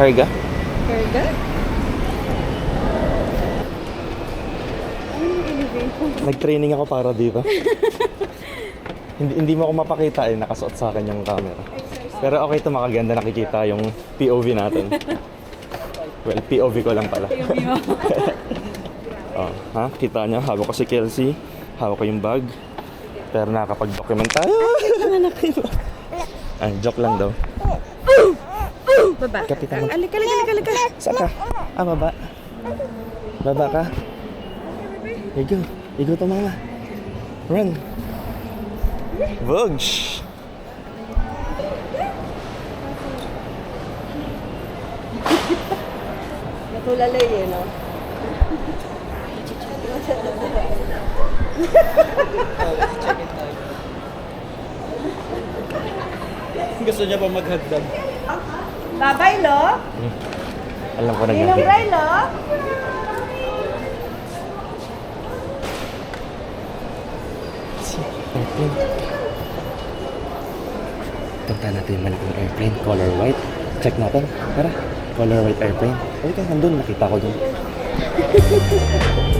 Karga. Karga? Nag-training ako para dito. hindi, hindi mo ako mapakita eh, nakasuot sa akin yung camera. Pero okay ito, makaganda nakikita yung POV natin. well, POV ko lang pala. oh, ha? Kita niya, hawak ko si Kelsey, hawak ko yung bag. Pero nakakapag-document tayo. Ay, joke lang daw. Baba. Kapitan mo. Alika, alika, alika, alika. Saan ka? Ah, baba. Baba ka. You go. You go to mama. Run. Vugs. Natulalay eh, no? Gusto niya pa maghagdag. Babay, lo? Alam ko na Ninong ganyan. Ray, lo? Airplane. Punta natin yung malaking airplane. Color white. Check natin. Tara. Color white airplane. Uy, ka nandun. Nakita ko dun.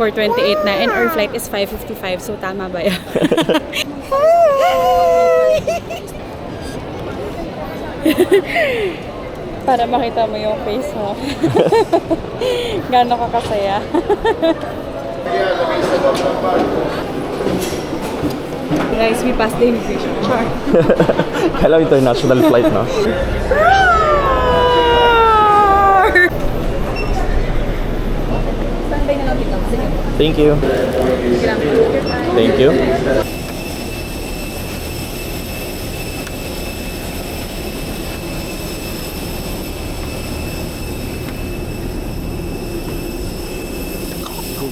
428 na and our flight is 5.55 so tama ba yan? Para makita mo yung face mo. Gano'n ka kasaya. Guys, we passed the immigration. Char. Kala international flight, no? Thank you. Thank you.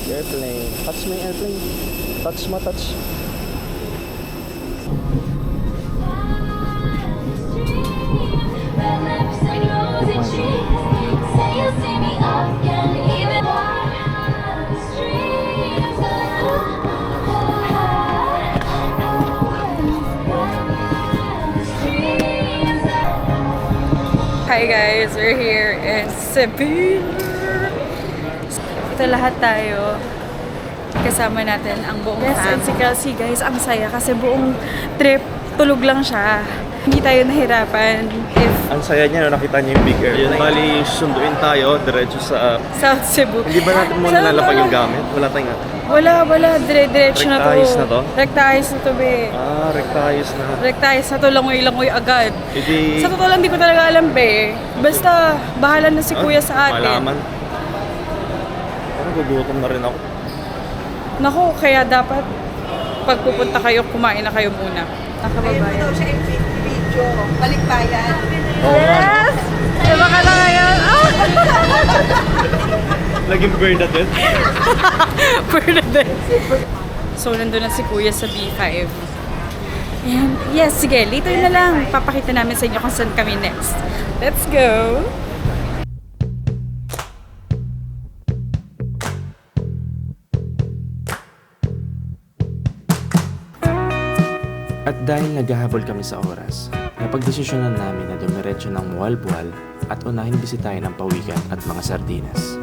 Airplane. Touch yung airplane. Touch mo, touch. Hi guys, we're here in Cebu. Ito lahat tayo. Kasama natin ang buong yes, fam. si Kelsey guys, ang saya kasi buong trip tulog lang siya. Hindi tayo nahirapan if Ang saya niya no, nakita niya yung big airplane. Yun, bali, sunduin tayo, diretso sa... South Cebu. Hindi ba natin muna nalapag yung gamit? Wala tayong nga. Wala, wala. Dire-diretso na to. Rectayos na to? Rectayos na to, be. Ah, rectayos na. Rectayos na to, langoy-langoy agad. Hindi... Sa totoo lang, di ko talaga alam, be. Basta, bahala na si Ah, kuya sa atin. Malaman. Parang gugutom na rin ako. Naku, kaya dapat pag pupunta kayo, kumain na kayo muna. Nakababayan. daw siya video, balikbayan. Yes! Diba ka na ngayon? Ah! Naging Bernadette. Bernadette. So, nandun na si Kuya sa B5. And yes, sige, later na lang. Papakita namin sa inyo kung saan kami next. Let's go! At dahil naghahabol kami sa oras, napagdesisyonan namin na dumiretso ng Mualbual at unahin bisitahin ang pawikan at mga sardinas.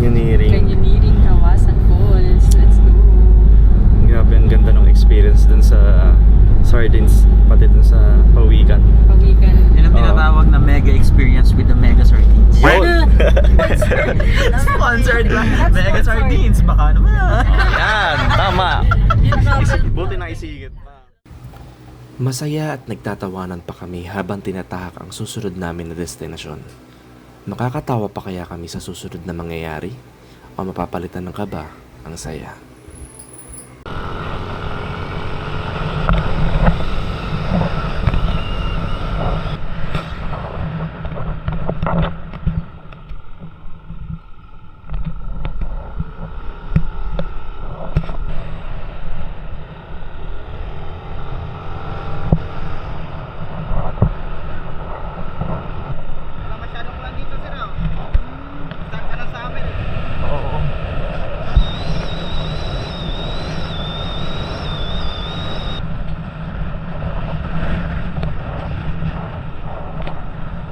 Canyoneering. Canyoneering, Kawasan Falls. Let's go. Grabe, ang ganda ng experience dun sa Sardines, pati dun sa Pawikan. Pawikan. Yan ang tinatawag na mega experience with the mega sardines. Yun! Sponsored ba? Mega sardines, baka naman. Yan, tama. Buti na isigit pa. Masaya at nagtatawanan pa kami habang tinatahak ang susunod namin na destinasyon. Makakatawa pa kaya kami sa susunod na mangyayari? O mapapalitan ng kaba ang saya? Wala masyadong plan dito sir. oh. Start ka lang sa amin. Oo.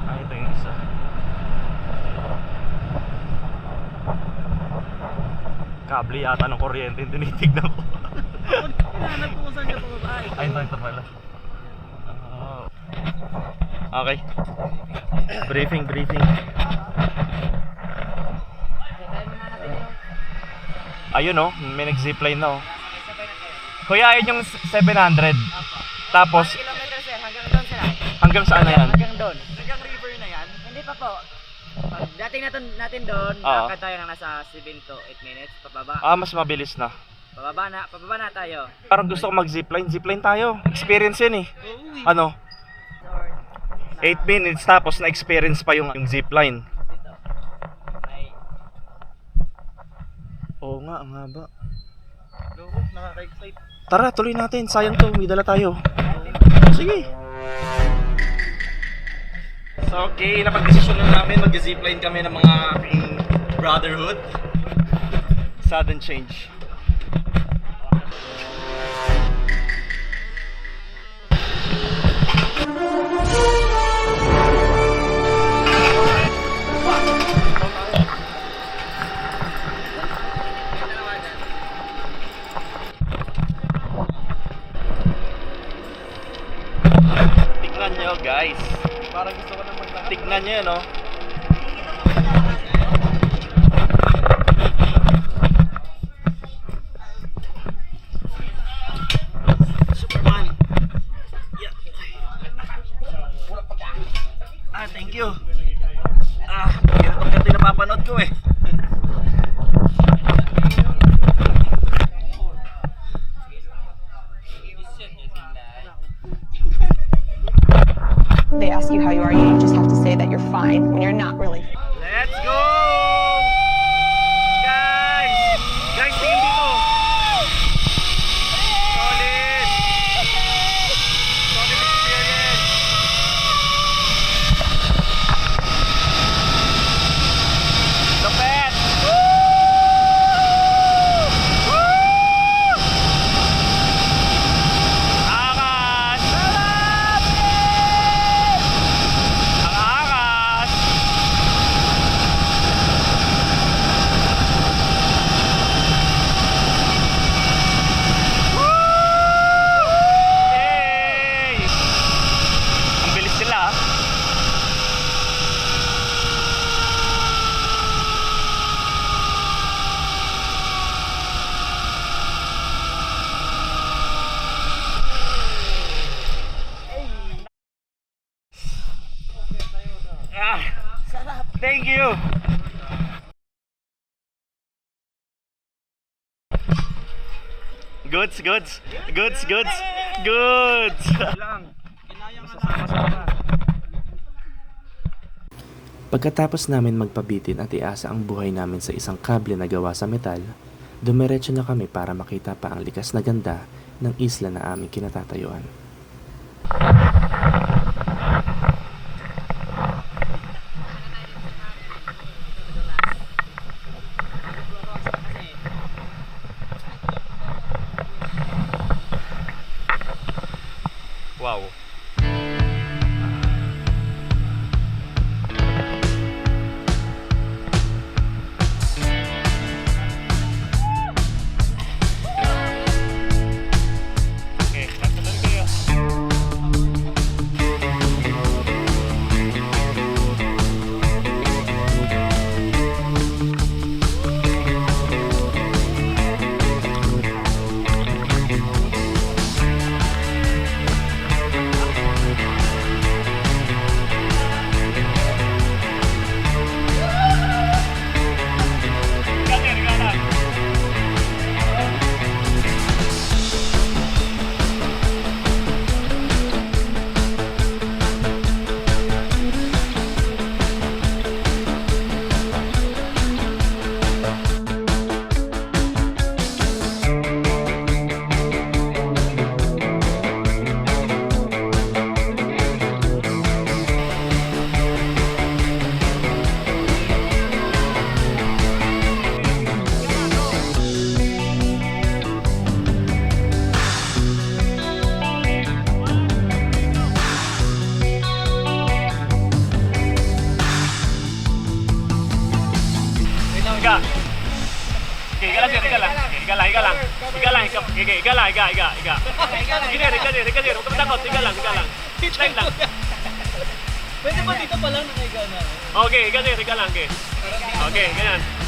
Ay, ito yung isa. Kable yata ng kuryente yung tinitignan ko. Hinahanap ko kung saan niya pumaba. Ay, ito, ito pala. Oh. Okay. Briefing, briefing. Ayun oh, may nag-zipline na oh. Kuya, ayun yung 700. Tapos, kilometer sir, hanggang doon sir. ah. hanggang saan na yan? Hanggang doon. Hanggang river na yan. Hindi pa po. Pag dating natin, natin doon, Oo. lakad tayo ng nasa 7 to 8 minutes, pababa. Ah, mas mabilis na. Pababa na, pababa na tayo. Parang gusto ko mag-zipline. Zipline tayo. Experience yun eh. Ano? 8 minutes tapos na-experience pa yung, yung zipline. Ay, Oo nga, ang haba. Loko, nakaka-excite. Tara, tuloy natin. Sayang to, may dala tayo. Sige. So, okay, napag-desisyon na namin. Mag-zipline kami ng mga aking brotherhood. Sudden change. Tignan nyo yun, Ah, Thank you. Goods, goods, goods, goods, goods. Pagkatapos namin magpabitin at iasa ang buhay namin sa isang kable na gawa sa metal, dumiretso na kami para makita pa ang likas na ganda ng isla na aming kinatatayuan. Higa. Higa sir, higa sir, higa sir. Huwag ka matakot, higa lang, higa lang. Slide lang. Pwede ba dito pa lang nakahiga na? Okay, sir, higa lang, okay. Okay, ganyan.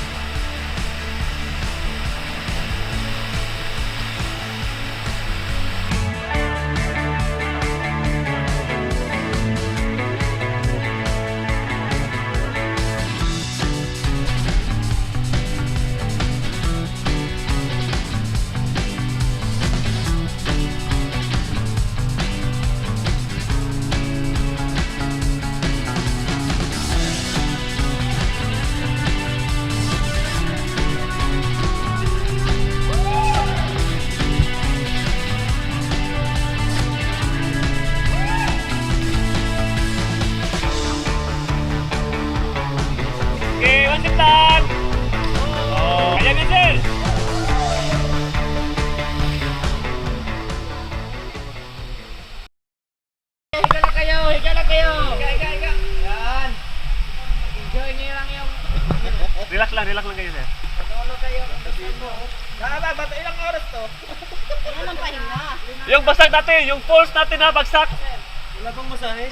Yung bagsak natin, yung pulse natin na bagsak. Wala bang masahe?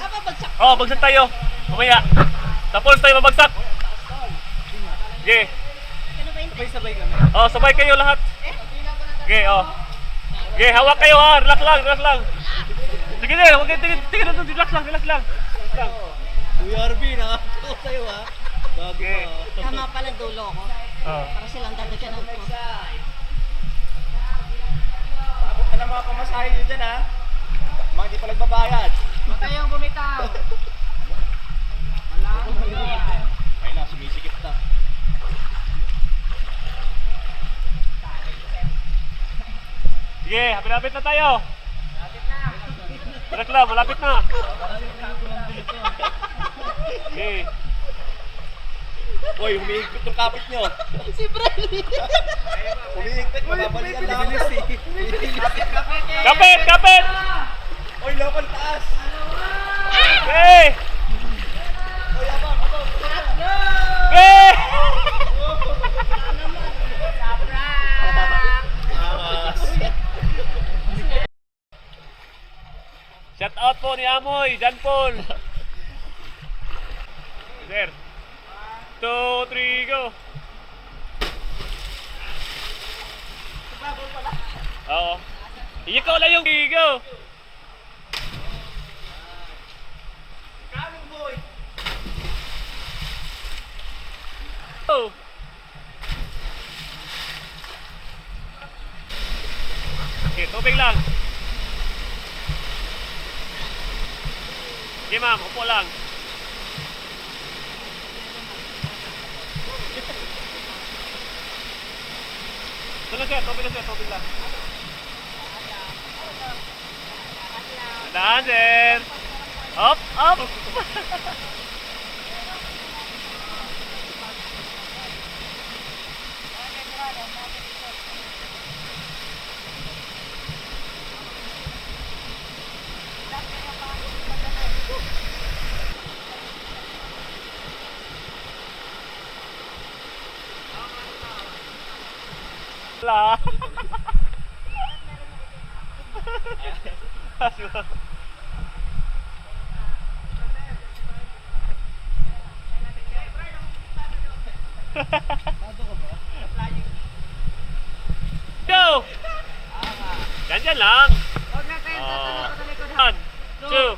Oh, bagsak tayo. Mamaya. Sa pulse tayo mabagsak. Okay. Sabay-sabay kami. Oh, sabay kayo lahat. Okay, oh. Okay, hawak kayo ha. Relax lang, relax lang. Sige din, huwag kayo tingin, tingin na doon. Relax lang, relax lang. Relax lang. Kuya Arby, nakakatawa sa'yo ha. Gago Okay. ka. Tama pala dulo ko. Oh. Para silang dadagyan ko. Ng mga pamasahe nyo dyan ha. Mga hindi pa nagbabayad. Huwag kayong bumitaw. Ay na, sumisikip na. Sige, hapit-hapit na tayo. Relax lang, malapit na. Okay. Uy, humihigpit yung kapit nyo. si Bradley. humihigpit, mababalikan lang. Kapit, kapit! Uy, local taas. Okay! Okay! Shout out po ni Amoy, Jan Paul. Sir. Two, three, go. Oo. Ikaw lang yung go. Go. Okay, tubig lang. Sige ma'am, upo lang. Ito lang sir, tubig lang sir, tubig lang. Tandaan sir. Up, up. Wala. Go! Ganyan lang. Huwag na kayong tatanong sa likod. One, two,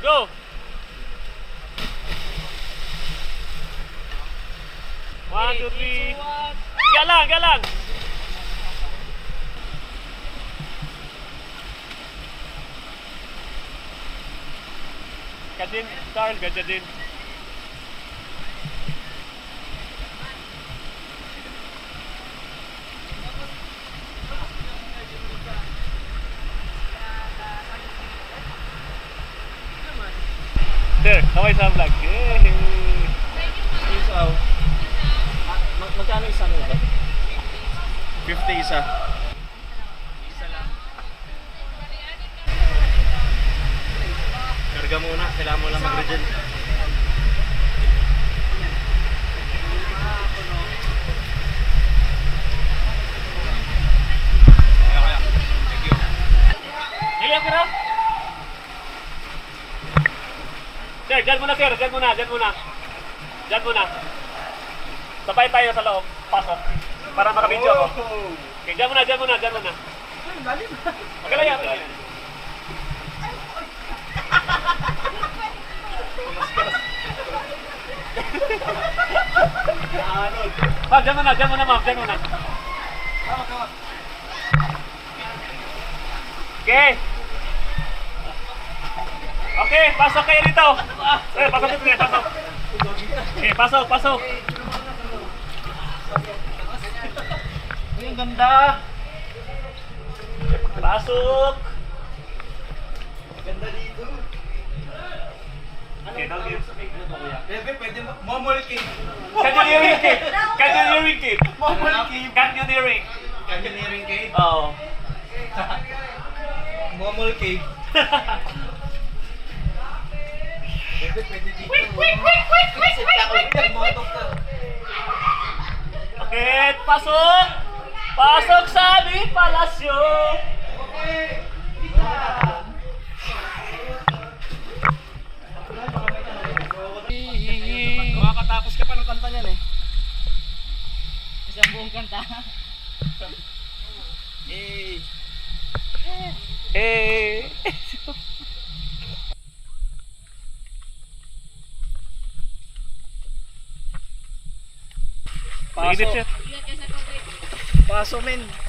go! Three. Galang, galang! Kadin, Carl, ganyan din. Sir, kaway sa vlog. Magkano isa mo ba? 50 isa. Isa lang. Karga muna, kailangan mo lang mag-regen. Sir, dyan muna sir, dyan muna, dyan muna. Dyan muna. Sabay tayo sa loob. Pasok. Para makabidyo ako. Okay, dyan muna, dyan muna, dyan muna. Okay lang yan. Ma'am, dyan muna, dyan muna ma'am, dyan muna. Okay. Okay, pasok kayo dito. Eh, pasok dito, eh, pasok. Okay, pasok, pasok. Uy, ang ganda. Pasok. Ganda dito. Okay, now give. Bebe, pwede mo. Momol cave. Canyoneering cave. Canyoneering cave. Momol cave. Canyoneering. Canyoneering cave. Oo. Momol cave. Bebe, pwede dito. Wait, wait, wait, wait, wait, wait, wait, Okay, pasok. Pasok sa aming palasyo. Makakatapos ka pa ng kanta niyan eh. Isang buong kanta. Eh. Eh. Paso. Paso, men.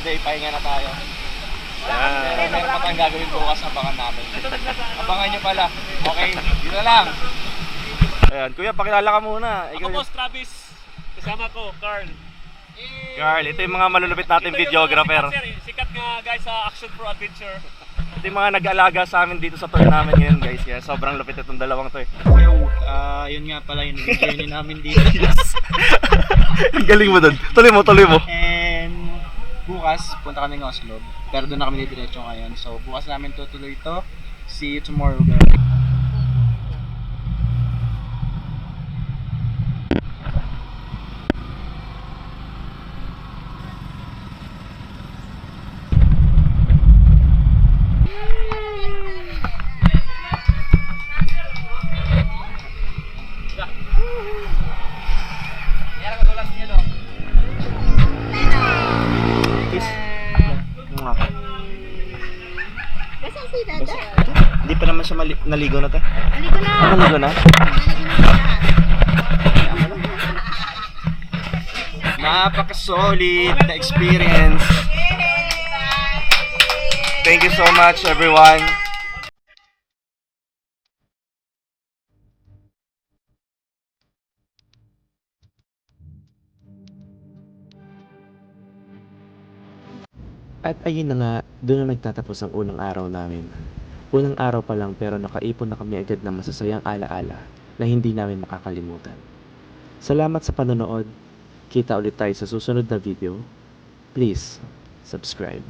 The day, pahinga na tayo. Yan. Pero meron pa tayong gagawin bukas, abangan natin. Abangan nyo pala. Okay, na lang. Ayan, kuya, pakilala ka muna. Ako Ikaw boss Travis. Kasama ko, Carl. Carl, ito yung mga malulupit Ito yung videographer. Sikat, sir. sikat nga guys sa Action Pro Adventure. Ito yung mga nag-alaga sa amin dito sa tour namin ngayon guys. Kaya sobrang lupit itong dalawang to eh. Ah, yun nga pala yung journey namin dito. Ang galing mo doon. Tuloy mo, tuloy mo. And bukas, punta kami ng Oslo. Pero doon na kami didiretso ngayon. So bukas namin tutuloy ito. See you tomorrow guys. Napaka-solid na experience. Thank you so much everyone. At ayun na nga, doon na nagtatapos ang unang araw namin. Unang araw pa lang pero nakaipon na kami agad ng masasayang alaala na hindi namin makakalimutan. Salamat sa panonood. Kita ulit tayo sa susunod na video. Please, subscribe.